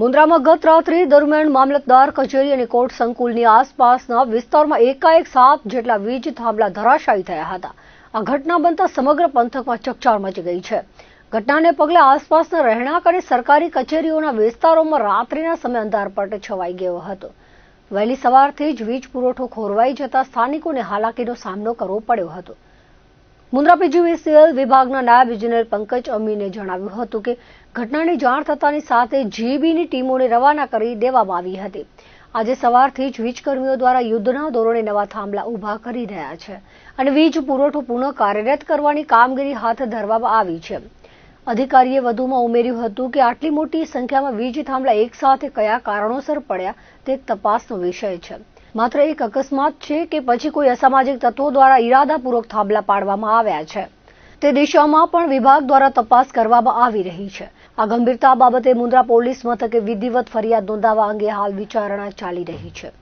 મુન્દ્રામાં ગત રાત્રે દરમિયાન મામલતદાર કચેરી અને કોર્ટ સંકુલની આસપાસના વિસ્તારમાં એકાએક સાત જેટલા વીજ થાંભલા ધરાશાયી થયા હતા. આ ઘટના બનતા સમગ્ર પંથકમાં ચકચાર મચી ગઈ છે. ઘટનાને પગલે આસપાસના રહેણાંક અને સરકારી કચેરીઓના વિસ્તારોમાં રાત્રિના સમય અંધારપટ છવાઈ ગયો હતો. વહેલી સવારથી જ વીજ પુરવઠો ખોરવાઈ જતા સ્થાનિકોને હાલાકીનો સામનો કરવો પડ્યો હતો. મુન્દ્રા પીજીવીસીએલ વિભાગના નાયબ ઇજનેર પંકજ અમીને જણાવ્યું હતું કે ઘટનાની જાણ થતાની સાથે જીબીની ટીમોને રવાના કરી દેવામાં આવી હતી. આજે સવારથી જ વીજકર્મીઓ દ્વારા યુદ્ધના ધોરણે નવા થાંભલા ઊભા કરી રહ્યા છે અને વીજ પુરવઠો પુનઃ કાર્યરત કરવાની કામગીરી હાથ ધરવામાં આવી છે. અધિકારીએ વધુમાં ઉમેર્યું હતું કે આટલી મોટી સંખ્યામાં વીજ થાંભલા એકસાથે કયા કારણોસર પડ્યા તે તપાસનો વિષય છે. માત્ર એક અકસ્માત છે કે પછી કોઈ અસામાજિક તત્વો દ્વારા ઈરાદાપૂર્વક થાંભલા પાડવામાં આવ્યા છે. તે દિશામાં પણ વિભાગ દ્વારા તપાસ કરવામાં આવી રહી છે. આ ગંભીરતા બાબતે મુન્દ્રા પોલીસ મથકે વિધિવત ફરિયાદ નોંધાવા અંગે હાલ વિચારણા ચાલી રહી છે.